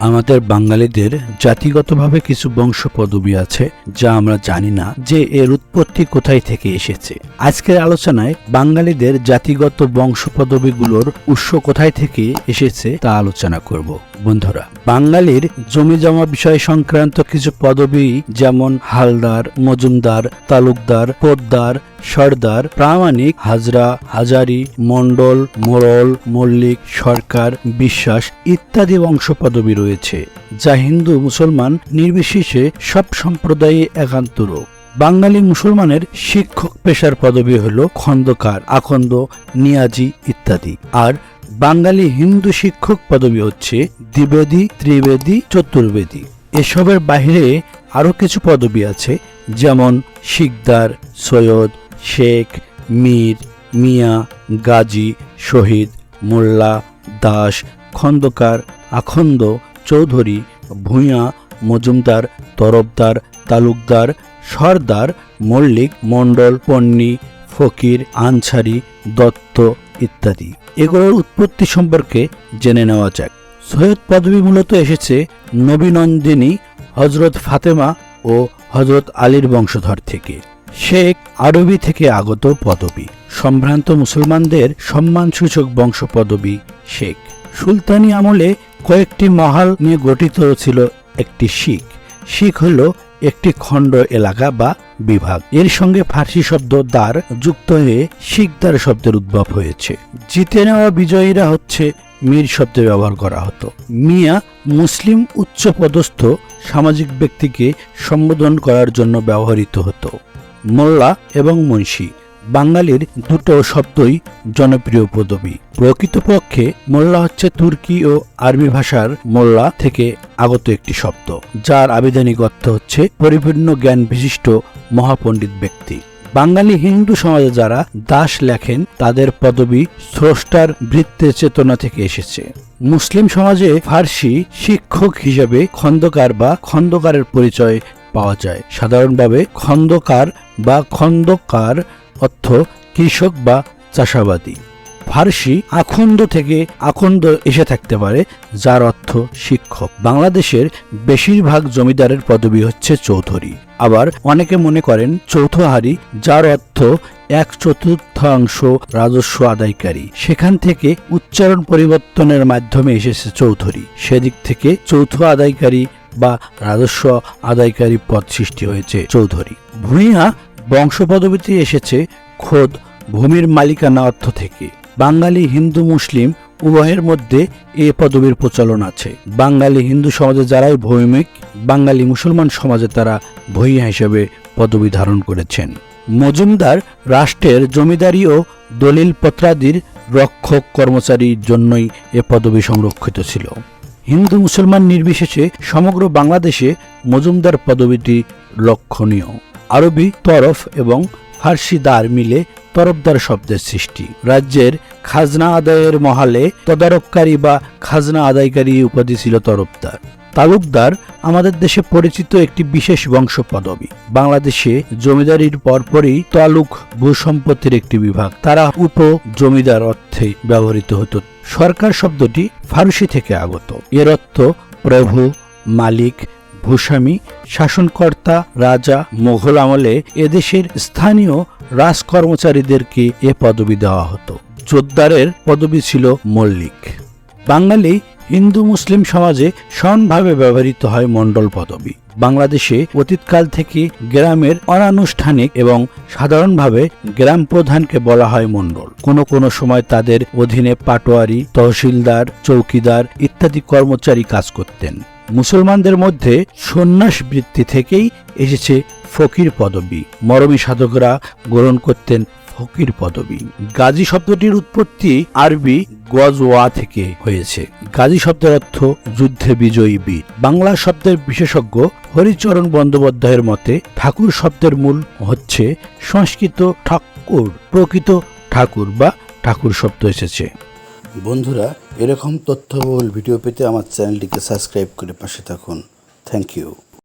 আমাদের বাঙালিদের জাতিগতভাবে কিছু বংশ পদবী আছে যা আমরা জানি না যে এর উৎপত্তি কোথায় থেকে এসেছে। আজকের আলোচনায় বাঙালিদের জাতিগত বংশ পদবীগুলোর উৎস কোথায় থেকে এসেছে তা আলোচনা করব। বন্ধুরা, বাঙালির জমি জমা বিষয় সংক্রান্ত কিছু পদবী যেমন হালদার, মজুমদার, তালুকদার, পোদ্দার সর্দার, প্রামাণিক, হাজরা, হাজারি, মণ্ডল মোড়ল মল্লিক, সরকার, বিশ্বাস ইত্যাদি বংশ পদবী রয়েছে, যা হিন্দু মুসলমান নির্বিশেষে সব সম্প্রদায়ে একান্ত রূপ। বাঙালি মুসলমানের শিক্ষক পেশার পদবী হল খন্দকার, আখন্দ, নিয়াজি ইত্যাদি। আর বাঙালি হিন্দু শিক্ষক পদবী হচ্ছে দ্বিবেদী, ত্রিবেদী, চতুর্বেদী। এসবের বাইরে আরও কিছু পদবী আছে, যেমন শিকদার, সৈয়দ শেখ, মীর, মিয়া, গাজী, শহীদ, মোল্লা, দাস, খন্দকার, আখন্দ, চৌধুরী, ভূঁইয়া, মজুমদার, তরফদার, তালুকদার, সর্দার, মল্লিক, মণ্ডল, পন্নী, ফকির, আনসারি, দত্ত ইত্যাদি। এগুলোর উৎপত্তি সম্পর্কে জেনে নেওয়া যাক। সৈয়দ পদবী মূলত এসেছে নবীনন্দিনী হজরত ফাতেমা ও হজরত আলীর বংশধর থেকে। শেখ আরবি থেকে আগত পদবী। সম্ভ্রান্ত মুসলমানদের সম্মানসূচক বংশ পদবী শেখ। সুলতানি আমলে কয়েকটি মহাল নিয়ে গঠিত ছিল একটি শিখ। শিখ হল একটি খণ্ড এলাকা বা বিভাগ। এর সঙ্গে ফার্সি শব্দ দ্বার যুক্ত হয়ে শিখদার শব্দের উদ্ভব হয়েছে। জিতে নেওয়া বিজয়ীরা হচ্ছে মীর শব্দে ব্যবহার করা হতো। মিয়া মুসলিম উচ্চপদস্থ সামাজিক ব্যক্তিকে সম্বোধন করার জন্য ব্যবহৃত হতো। মোল্লা এবং মুন্সি। বাঙালির দুটো শব্দই জনপ্রিয় পদবী। প্রকৃতপক্ষে মোল্লা হচ্ছে তুর্কি ও আরবি ভাষার মোল্লা থেকে আগত একটি শব্দ, যার আবিধানিক অর্থ হচ্ছে পরিপূর্ণ জ্ঞান বিশিষ্ট মহাপণ্ডিত ব্যক্তি। বাঙালি হিন্দু সমাজে যারা দাস লেখেন, তাদের পদবী স্রষ্টার বৃত্তের চেতনা থেকে এসেছে। মুসলিম সমাজে ফার্সি শিক্ষক হিসেবে খন্দকার বা খন্দকারের পরিচয় পাওয়া যায়। সাধারণভাবে খন্দকার বা খন্দকার অর্থ কৃষক বা চাষাবাদী। ফার্সি আখন্দ থেকে আখন্দ এসে থাকতে পারে, যার অর্থ শিক্ষক। বাংলাদেশের বেশিরভাগ জমিদারের পদবি হচ্ছে চৌধুরী। আবার অনেকে মনে করেন চৌথহারি, যার অর্থ এক চতুর্থাংশ রাজস্ব আদায়কারী। সেখান থেকে উচ্চারণ পরিবর্তনের মাধ্যমে এসেছে চৌধুরী। সেদিক থেকে চৌথ আদায়কারী বা রাজস্ব আদায়কারী পদ সৃষ্টি হয়েছে। চৌধুরী, ভূঁইয়া বংশপদবীতে এসেছে খোদ ভূমির মালিকানা অর্থ থেকে। বাঙালি হিন্দু মুসলিম উভয়ের মধ্যে এ পদবীর প্রচলন আছে। বাঙালি হিন্দু সমাজে যারাই ভৌমিক, বাঙালি মুসলমান সমাজে তারা ভূঁইয়া হিসেবে পদবী ধারণ করেছেন। মজুমদার রাষ্ট্রের জমিদারি ও দলিল পত্রাদির রক্ষক কর্মচারীর জন্যই এ পদবী সংরক্ষিত ছিল। হিন্দু মুসলমান নির্বিশেষে সমগ্র বাংলাদেশে মজুমদার পদবীটি লক্ষণীয়। আরবি তরফ এবং ফার্সি দ্বার মিলে তরফদার শব্দের সৃষ্টি। রাজ্যের খাজনা আদায়ের মহালে তদারককারী বা খাজনা আদায়কারী উপাধি ছিল তরফদার। তালুকদার আমাদের দেশে পরিচিত একটি বিশেষ বংশ পদবী। বাংলাদেশে জমিদারির পরপরই তালুক ভূসম্পত্তির একটি বিভাগ। তারা উপ জমিদার অর্থে ব্যবহৃত হতো। সরকার শব্দটি ফারসি থেকে আগত। এর অর্থ প্রভু, মালিক, ভূস্বামী, শাসনকর্তা, রাজা, মোঘল আমলে এদেশের স্থানীয় রাজকর্মচারীদেরকে এ পদবি দেওয়া হতো। জোদ্দারের পদবি ছিল মল্লিক। বাঙালি হিন্দু মুসলিম সমাজে সমানভাবে ব্যবহৃত হয় মণ্ডল পদবী। বাংলাদেশে অতীতকাল থেকে গ্রামের অনানুষ্ঠানিক এবং সাধারণভাবে গ্রাম প্রধানকে বলা হয় মণ্ডল। কোনো কোনো সময় তাদের অধীনে পাটোয়ারি, তহসিলদার, চৌকিদার ইত্যাদি কর্মচারী কাজ করতেন। মুসলমানদের মধ্যে সন্ন্যাস বৃত্তি থেকেই এসেছে ফকির পদবী। মরমী সাধকরা গ্রহণ করতেন ফকির পদবী। গাজী শব্দটির উৎপত্তি আরবি গজওয়া থেকে হয়েছে। গাজী শব্দের অর্থ যুদ্ধে বিজয়ী বীর। বাংলা শব্দের বিশেষজ্ঞ হরিচরণ বন্দ্যোপাধ্যায়ের মতে, ঠাকুর শব্দের মূল হচ্ছে সংস্কৃত ঠাকুর, প্রকৃত ঠাকুর বা ঠাকুর শব্দ এসেছে। বন্ধুরা, এরকম তথ্যবহুল ভিডিও পেতে আমার চ্যানেলটিকে সাবস্ক্রাইব করে পাশে থাকুন। Thank you.